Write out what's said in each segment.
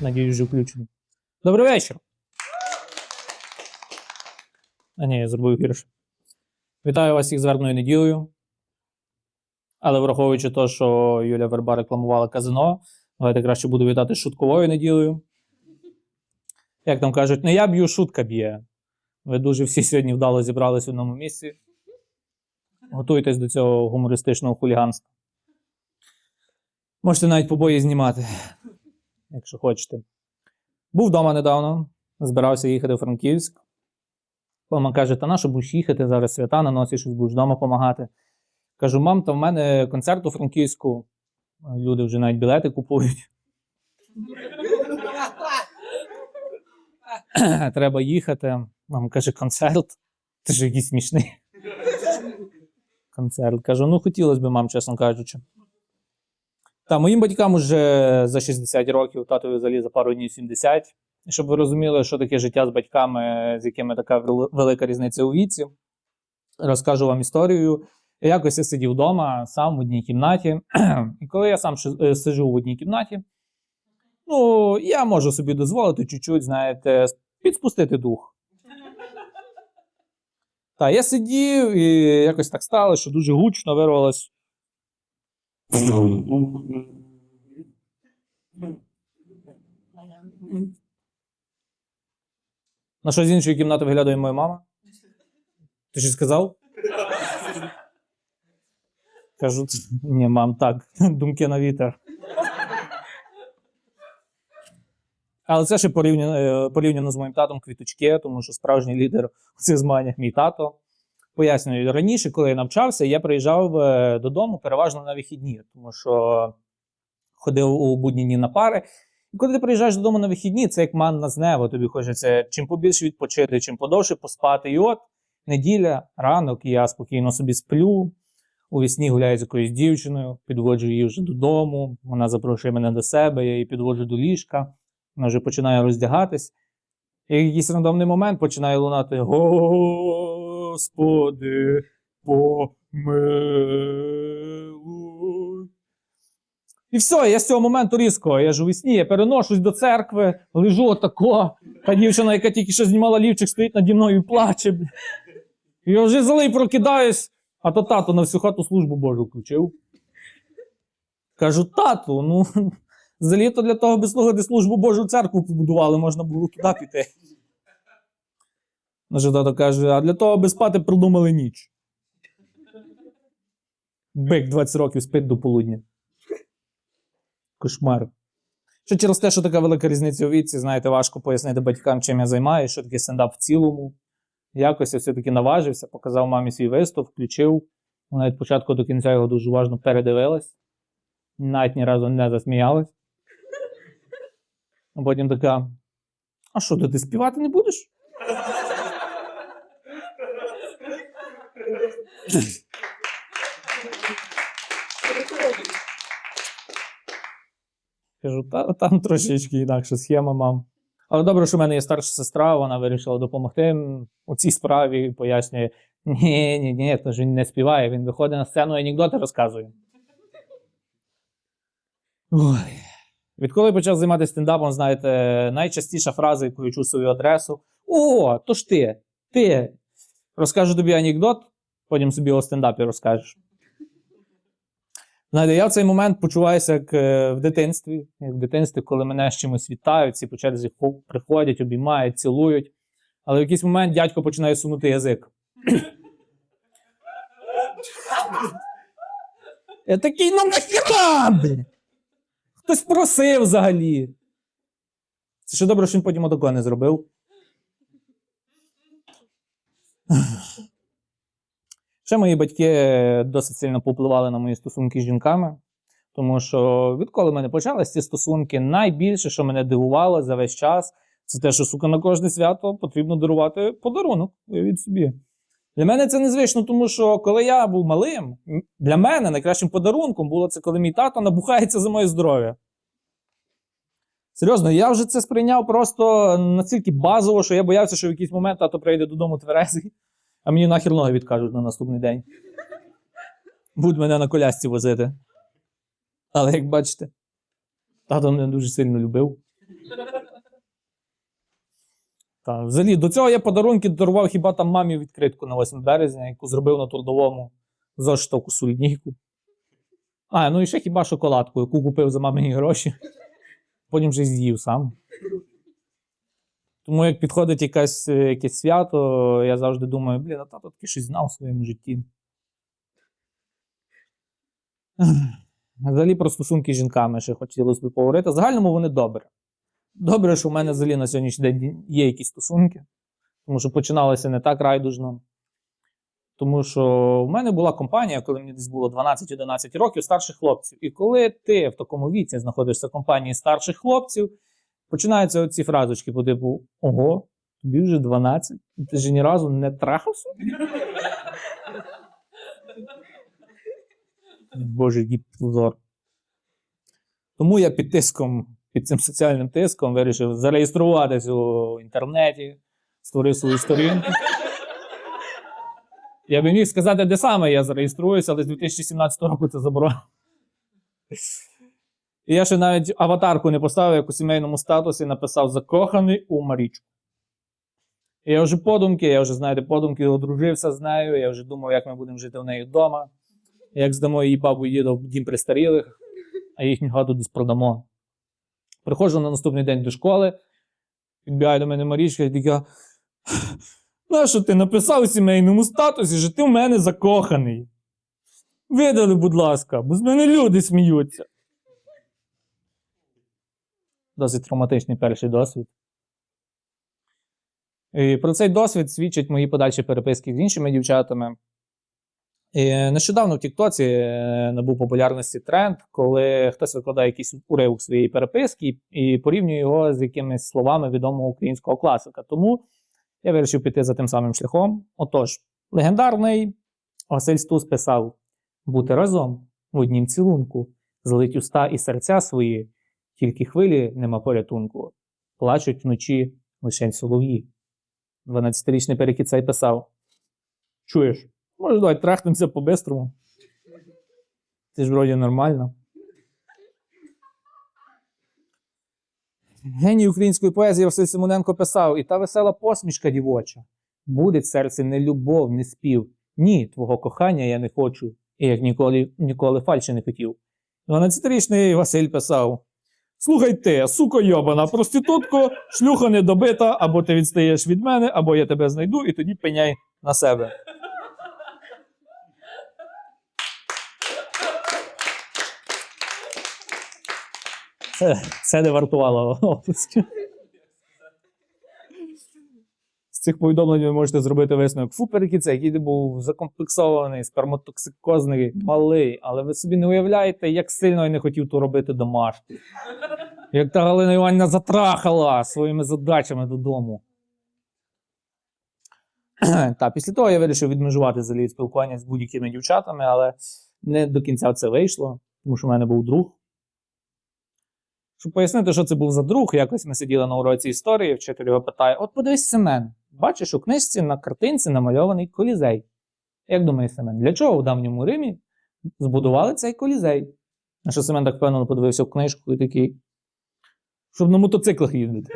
Надіюсь, вже включений. Добрий вечір. А ні, я зробив гірше. Вітаю вас всіх з вербною неділею. Але враховуючи те, що Юля Верба рекламувала казино, давайте краще буду вітати шутковою неділею. Як там кажуть, не я б'ю, шутка б'є. Ви дуже всі сьогодні вдало зібрались в одному місці. Готуйтесь до цього гумористичного хуліганства. Можете навіть побої знімати, якщо хочете. Був вдома недавно, збирався їхати в Франківськ. Мама каже: та на що будеш їхати зараз свята на щось будеш вдома допомагати. Кажу, мам, та в мене концерт у Франківську. Люди вже навіть білети купують. Треба їхати. Мама каже, концерт. Ти ж якийсь смішний. Концерт. Кажу, ну хотілося б, мам, чесно кажучи. Та моїм батькам уже за 60 років, татові взагалі за пару днів 70. Щоб ви розуміли, що таке життя з батьками, з якими така велика різниця у віці, розкажу вам історію. Якось я сидів вдома сам в одній кімнаті. І коли я сам е, сиджу в одній кімнаті, ну, я можу собі дозволити чуть-чуть, знаєте, підспустити дух. Так, я сидів і якось так стало, що дуже гучно вирвалось. На що з іншої кімнати виглядає моя мама? Ти щось сказав? Кажу, ні, мам, так, думки на вітер. Але це ще порівняно, е, порівняно з моїм татом квіточки, тому що справжній лідер у цих змаганнях мій тато. Пояснюю, раніше, коли я навчався, я приїжджав е, додому переважно на вихідні, тому що ходив у будні дні на пари. І коли ти приїжджаєш додому на вихідні, це як манна з неба. Тобі хочеться чим побільше відпочити, чим подовше поспати. І от неділя, ранок, я спокійно собі сплю. У вісні гуляю з якоюсь дівчиною, підводжу її вже додому. Вона запрошує мене до себе, я її підводжу до ліжка. Вона вже починає роздягатись. І якийсь рандомний момент починає лунати Господи, помилуй. І все, я з цього моменту різко. Я ж у вісні, я переношусь до церкви, лежу отако. Та дівчина, яка тільки що знімала лівчик, стоїть наді мною і плаче. я вже злий прокидаюсь, а то тато на всю хату службу Божу включив. Кажу, тату, ну за літо для того, би слухати службу Божу церкву побудували, можна було туди піти. Наже тато каже, а для того, аби спати, придумали ніч. Бик 20 років спить до полудня. Кошмар. Що через те, що така велика різниця у віці, знаєте, важко пояснити батькам, чим я займаюся, що таке стендап в цілому. Якось я все-таки наважився, показав мамі свій виступ, включив. Вона від початку до кінця його дуже уважно передивилась. Навіть ні разу не засміялась. А потім така: А що, ти співати не будеш? Кажу, та там трошечки інакша схема, мам. Але добре, що в мене є старша сестра, вона вирішила допомогти у цій справі, пояснює: ні, ні, ні, то ж він не співає, він виходить на сцену і анекдоти розказує. Ой. Відколи почав займатися стендапом, знаєте, найчастіша фраза, яку я чув свою адресу: О, то ж ти, ти. Розкажу тобі анекдот, потім собі о стендапі розкажеш. Знаєте, я в цей момент почуваюся як е, в дитинстві, як в дитинстві, коли мене з чимось вітають, всі по черзі приходять, обіймають, цілують. Але в якийсь момент дядько починає сунути язик. Я такий, ну нахіра? Хтось просив взагалі. Це ще добре, що він потім отако не зробив. Ще мої батьки досить сильно попливали на мої стосунки з жінками, тому що відколи в мене почалися ці стосунки, найбільше, що мене дивувало за весь час, це те, що сука на кожне свято потрібно дарувати подарунок. Уявіть собі. Для мене це незвично, тому що коли я був малим, для мене найкращим подарунком було це, коли мій тато набухається за моє здоров'я. Серйозно, я вже це сприйняв просто настільки базово, що я боявся, що в якийсь момент тато прийде додому тверезий, а мені нахер ноги відкажуть на наступний день. Будуть мене на колясці возити. Але як бачите, тато мене дуже сильно любив. Та, взагалі, до цього я подарунки дарував хіба там мамі відкритку на 8 березня, яку зробив на трудовому зоштовку сульніку. А, ну і ще хіба шоколадку, яку купив за мамині гроші. Потім вже з'їв сам. Тому як підходить якась, е, якесь свято, я завжди думаю, блін, а тато таки щось знав у своєму житті. Взагалі про стосунки з жінками ще хотілося б поговорити. Загальному вони добре. Добре, що в мене взагалі на сьогоднішній день є якісь стосунки, тому що починалося не так райдужно. Тому що в мене була компанія, коли мені десь було 12-11 років старших хлопців. І коли ти в такому віці знаходишся в компанії старших хлопців, починаються оці фразочки по типу: Ого, тобі вже 12, ти ж ні разу не трахався? Боже, який позор. Тому я під тиском, під цим соціальним тиском вирішив зареєструватися у інтернеті, створив свою сторінку. Я би міг сказати, де саме я зареєструюся, але з 2017 року це заборонено. І я ще навіть аватарку не поставив, як у сімейному статусі написав закоханий у Марічку. І я вже подумки, я вже, знаєте, подумки одружився з нею, я вже думав, як ми будемо жити в неї вдома, як здамо її бабу їду в дім престарілих, а їхню хату десь продамо. Приходжу на наступний день до школи, підбігає до мене Марічка і така. Нащо ти написав у сімейному статусі, що ти в мене закоханий? Видали, будь ласка, бо з мене люди сміються. Досить травматичний перший досвід. І про цей досвід свідчать мої подальші переписки з іншими дівчатами. І нещодавно в Тіктоці е, набув популярності тренд, коли хтось викладає якийсь уривок своєї переписки і порівнює його з якимись словами відомого українського класика. Тому я вирішив піти за тим самим шляхом. Отож, легендарний Василь Стус писав: бути разом в однім цілунку, злить уста і серця свої, тільки хвилі нема порятунку, плачуть вночі лишень солов'ї. 12-річний перекіцей писав: Чуєш, може, давай трахнемося по-бистрому. Ти ж вроді нормально. Геній української поезії Василь Симоненко писав: І та весела посмішка дівоча. Буде в серці не любов, не спів. Ні, твого кохання я не хочу, і як ніколи, ніколи фальші не хотів. 12-річний Василь писав: Слухай ти, суко йобана, проститутко, шлюха недобита, або ти відстаєш від мене, або я тебе знайду, і тоді пеняй на себе. Це, це не вартувало оплесків. З цих повідомлень ви можете зробити висновок. Фу, перекіце, який був закомплексований, сперматоксикозний, малий, але ви собі не уявляєте, як сильно я не хотів то робити домашнє. Як та Галина Іванівна затрахала своїми задачами додому. Та, після того я вирішив відмежувати взагалі спілкування з будь-якими дівчатами, але не до кінця це вийшло, тому що в мене був друг. Щоб пояснити, що це був за друг, якось ми сиділи на уроці історії, вчитель його питає: От подивись, Семен, бачиш, у книжці на картинці намальований колізей. Як думаєш, Семен, для чого в давньому Римі збудували цей колізей? На що Семен так впевнено подивився в книжку і такий. Щоб на мотоциклах їздити.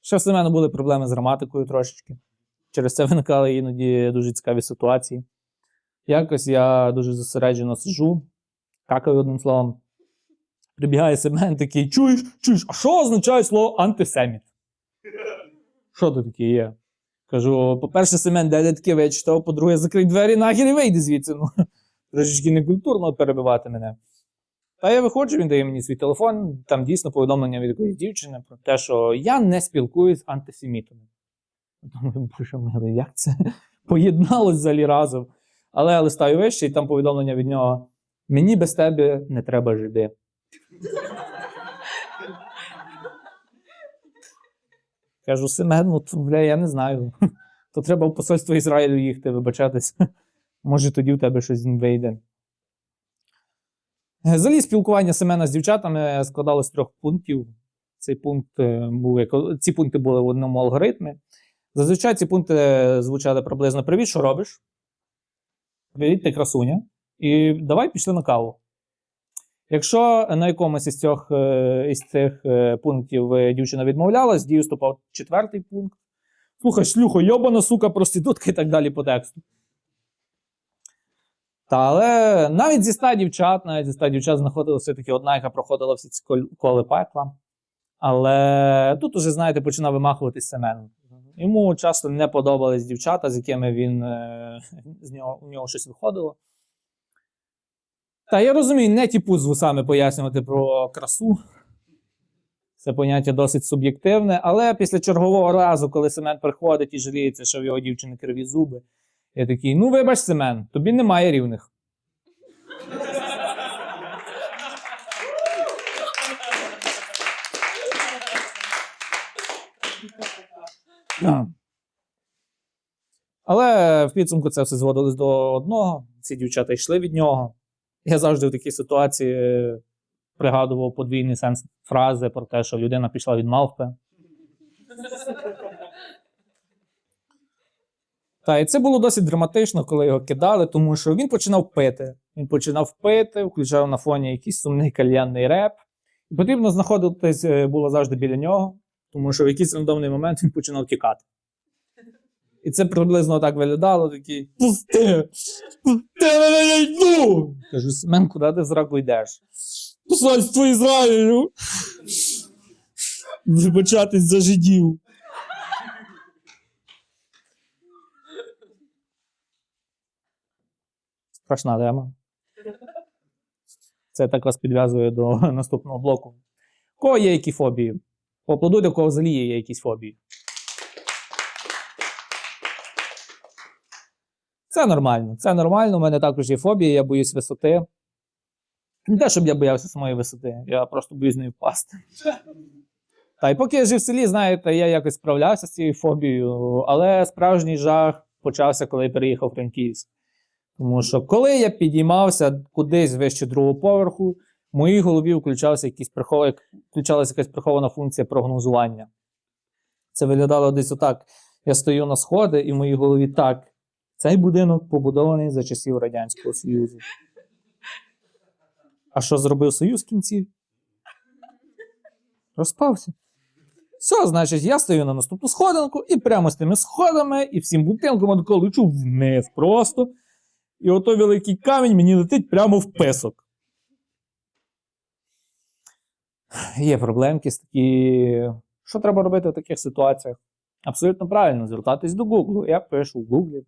Ще в Семена були проблеми з граматикою трошечки. Через це виникали іноді дуже цікаві ситуації. Якось я дуже зосереджено сижу, какаю одним словом. Прибігає Семен такий: чуєш, чуєш, а що означає слово антисеміт? Що тут таке є? Кажу: по-перше, Семен, де таке вичитав, по-друге, закрий двері нахер і вийди звідси. Ну, трошечки некультурно перебивати мене. Та я виходжу, він дає мені свій телефон, там дійсно повідомлення від якоїсь дівчини про те, що я не спілкуюсь з антисемітами. Думаю, боже милий, як це поєдналось взагалі разом. Але я листаю вище, і там повідомлення від нього: мені без тебе не треба жити. Кажу, Семен, ну бля, я не знаю. То треба в посольство Ізраїлю їхати, вибачатись. Може, тоді в тебе щось вийде. Взагалі, спілкування Семена з дівчатами складалось з трьох пунктів. Цей пункт був, ці пункти були в одному алгоритмі. Зазвичай ці пункти звучали приблизно: Привіт, що робиш? Привіт, ти красуня. І давай пішли на каву. Якщо на якомусь із цих, е, із цих е, пунктів е, дівчина відмовлялась, дію вступав четвертий пункт. Слухай, шлюхо, йобана, сука, проститутка і так далі по тексту. Та, але навіть зі ста дівчат, навіть зі ста дівчат знаходилася все-таки одна, яка проходила всі ці кол- коли пекла. Але тут уже, знаєте, починав вимахуватись Семен. Йому часто не подобались дівчата, з якими він з нього, у нього щось виходило. Та я розумію, не тіпу з вусами пояснювати про красу. Це поняття досить суб'єктивне, але після чергового разу, коли Семен приходить і жаліється, що в його дівчини криві зуби, я такий: ну, вибач, Семен, тобі немає рівних. Але в підсумку це все зводилось до одного. Ці дівчата йшли від нього. Я завжди в такій ситуації е, пригадував подвійний сенс фрази про те, що людина пішла від мавпи. Та, і це було досить драматично, коли його кидали, тому що він починав пити. Він починав пити, включав на фоні якийсь сумний кальянний реп. І потрібно знаходитись е, було завжди біля нього, тому що в якийсь рандомний момент він починав тікати. І це приблизно так виглядало: такий Пусти! Пусти мене я йду! Кажу, Семен, куди ти зраку йдеш? Посольство Ізраїлю! Вибачатись за жидів. Страшна тема. Це так вас підв'язує до наступного блоку. У кого є які фобії? Поаплодуйте, у кого взагалі є якісь фобії. Це нормально. Це нормально. У мене також є фобія, я боюсь висоти. Не те, щоб я боявся самої висоти, я просто боюсь неї впасти. Та й поки я жив в селі, знаєте, я якось справлявся з цією фобією, але справжній жах почався, коли я переїхав в Франківськ. Тому що коли я підіймався кудись вище другого поверху, в моїй голові включався якийсь прихов... включалася якась прихована функція прогнозування. Це виглядало десь отак. Я стою на сходи, і в моїй голові так. Цей будинок побудований за часів Радянського Союзу. А що зробив Союз в кінці? Розпався. Все, значить, я стою на наступну сходинку і прямо з тими сходами і всім будинком отако лечу вниз просто. І ото великий камінь мені летить прямо в песок. Є проблемки з такі. Що треба робити в таких ситуаціях? Абсолютно правильно, звертатись до Google. Я пишу в Google,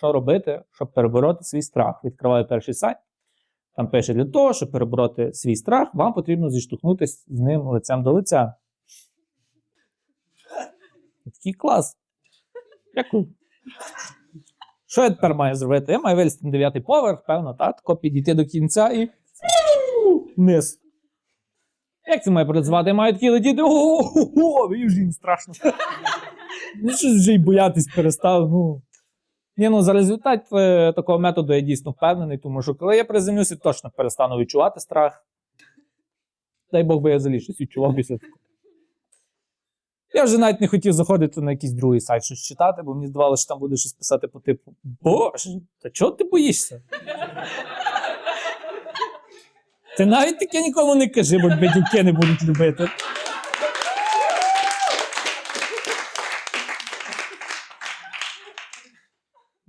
що робити, щоб перебороти свій страх. Відкриваю перший сайт. Там пише для того, щоб перебороти свій страх, вам потрібно зіштовхнутися з ним лицем до лиця. Такий клас. Дякую. Що я тепер маю зробити? Я маю вилізти на дев'ятий поверх, певно, так, тако підійти до кінця і вниз. Як це має працювати? Я маю такі летіти. Ого, мені вже їм страшно. Ну, щось вже й боятись перестав. Ну. Ні, ну за результат е, такого методу я дійсно впевнений, тому що коли я приземлюся, точно перестану відчувати страх. Дай Бог би я взагалі щось відчував після такого. Я вже навіть не хотів заходити на якийсь другий сайт щось читати, бо мені здавалося, що там буде щось писати по типу: Боже, та чого ти боїшся? Ти навіть таке нікому не кажи, бо батьки не будуть любити.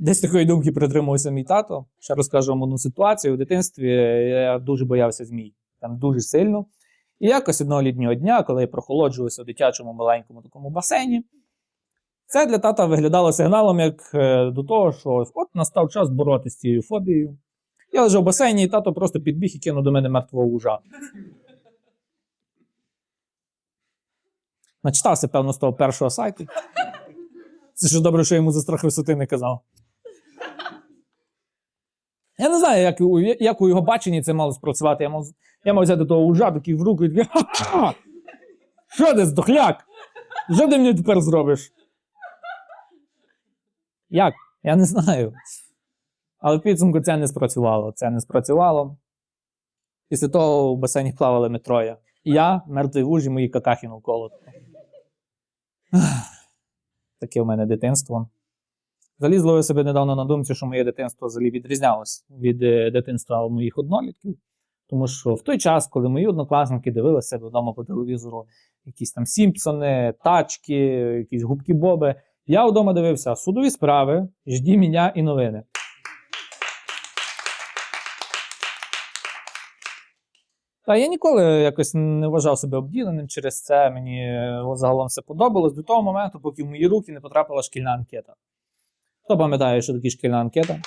Десь такої думки притримувався мій тато. Ще розкажу вам одну ситуацію. У дитинстві я дуже боявся змій. Там дуже сильно. І якось одного літнього дня, коли я прохолоджувався в дитячому маленькому такому басейні, це для тата виглядало сигналом як е, до того, що от настав час боротися з цією фобією. Я лежав в басейні, і тато просто підбіг і кинув до мене мертвого ужа. Начитався, певно, з того першого сайту. Це ж добре, що йому за страх висоти не казав. Я не знаю, як, у- як у його баченні це мало спрацювати. Я мав, я мав взяти того ужа такий в руку і такий! Що ти, здохляк? Що ти мені тепер зробиш? Як? Я не знаю. Але в підсумку це не спрацювало. Це не спрацювало. Після того в басейні плавали ми троє. Я, мертвий вуж і мої какахи навколо. Таке в мене дитинство. Взагалі зловив себе недавно на думці, що моє дитинство взагалі відрізнялось від е, дитинства моїх однолітків. Тому що в той час, коли мої однокласники дивилися вдома по телевізору, якісь там Сімпсони, тачки, якісь губки Боби, я вдома дивився судові справи, жді мене і новини. Та я ніколи якось не вважав себе обділеним через це. Мені е, загалом все подобалось до того моменту, поки в мої руки не потрапила шкільна анкета. Хто пам'ятає, що таке шкільна анкета?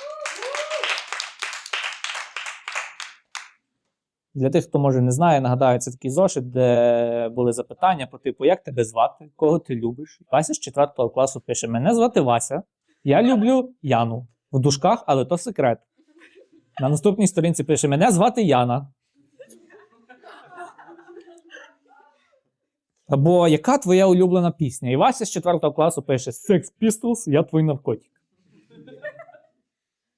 Для тих, хто може не знає, нагадаю, це такий зошит, де були запитання по типу, як тебе звати, кого ти любиш. Вася з 4 класу пише: Мене звати Вася. Я люблю Яну. В дужках, але то секрет. На наступній сторінці пише: Мене звати Яна. Або яка твоя улюблена пісня? І Вася з 4 класу пише Sex Pistols, я твій наркотик.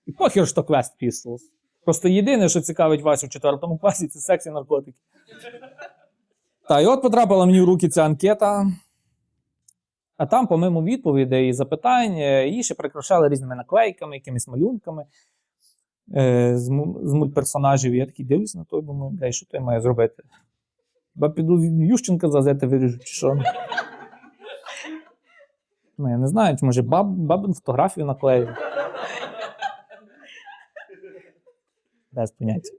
І похер, що Quest Pistols. Просто єдине, що цікавить Васю в 4 класі, це секс і наркотики. Та, і от потрапила мені в руки ця анкета. А там, помимо відповідей і запитань, її ще прикрашали різними наклейками, якимись малюнками е, з, му- з мультперсонажів. Я такий дивлюсь на той, думаю, бля, що той має зробити? Хіба піду Ющенка за зете виріжу, чи що? Ну, я не знаю, чи може баб, бабин фотографію наклею. Без поняття.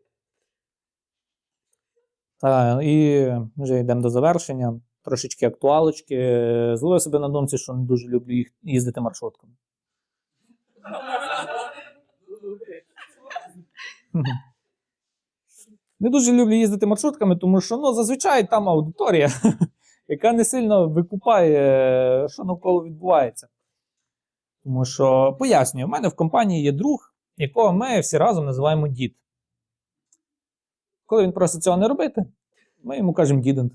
Так, і вже йдемо до завершення. Трошечки актуалочки. Зловив себе на думці, що не дуже люблю їх їздити маршрутками. Не дуже люблю їздити маршрутками, тому що ну, зазвичай там аудиторія, яка не сильно викупає, що навколо відбувається. Тому що, пояснюю, в мене в компанії є друг, якого ми всі разом називаємо дід. Коли він просить цього не робити, ми йому кажемо дідент.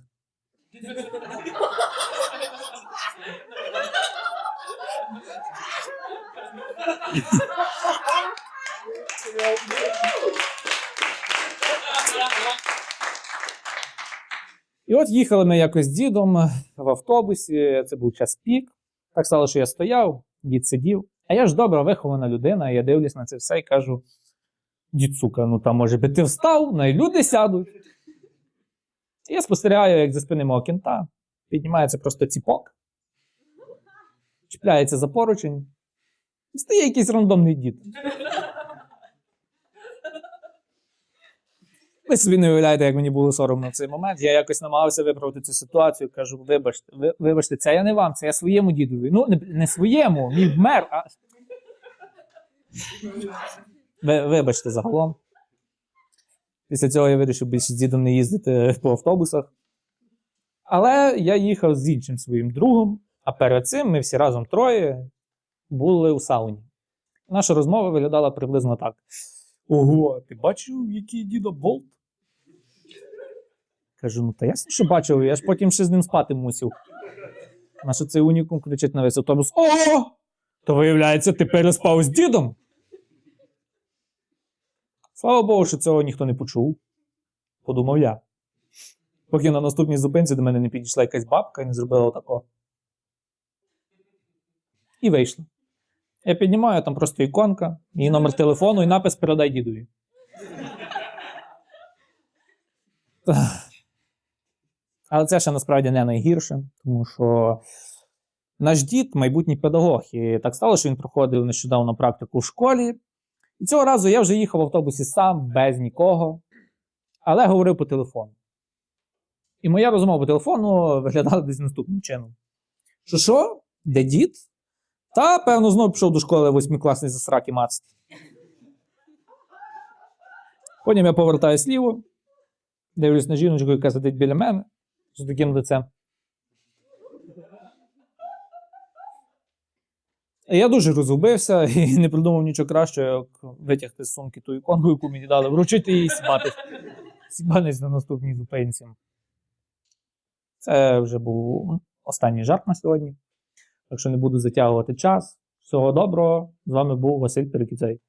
І от їхали ми якось з дідом в автобусі, це був час пік. Так стало, що я стояв, дід сидів. А я ж добра, вихована людина, я дивлюсь на це все і кажу: дід, ну там може би ти встав, на люди сядуть. Я спостерігаю, як за спини кінта піднімається просто ціпок, чіпляється за поручень, стає якийсь рандомний дід. Ви собі не уявляєте, як мені було соромно в цей момент. Я якось намагався виправити цю ситуацію. Кажу: вибачте, ви, вибачте, це я не вам, це я своєму дідові. Ну, не, не своєму, мій вмер, а. Ви, вибачте загалом. Після цього я вирішив більше з дідом не їздити по автобусах. Але я їхав з іншим своїм другом, а перед цим ми всі разом троє були у сауні. Наша розмова виглядала приблизно так. Ого, ти бачив, який дідо болт? Кажу, ну та ясно, що бачив, я ж потім ще з ним спати мусив. На що цей унікум кричить на весь автобус: О! То виявляється, ти переспав з дідом? Слава Богу, що цього ніхто не почув. Подумав я. Поки на наступній зупинці до мене не підійшла якась бабка і не зробила отако. І вийшла. Я піднімаю, там просто іконка, її номер телефону і напис передай дідові. Але це ще насправді не найгірше, тому що наш дід майбутній педагог. І так стало, що він проходив нещодавно практику в школі. І цього разу я вже їхав в автобусі сам, без нікого, але говорив по телефону. І моя розмова по телефону виглядала десь наступним чином: що що? Де дід? Та, певно, знову пішов до школи восьмикласний за сраки мацати. Потім я повертаюсь ліво, дивлюсь на жіночку, яка сидить біля мене з таким лицем. Я дуже розгубився і не придумав нічого кращого, як витягти з сумки ту іконку, яку мені дали, вручити її і сібати. Сібанець на наступній зупинці. Це вже був останній жарт на сьогодні. Так що не буду затягувати час. Всього доброго. З вами був Василь Перекіцей.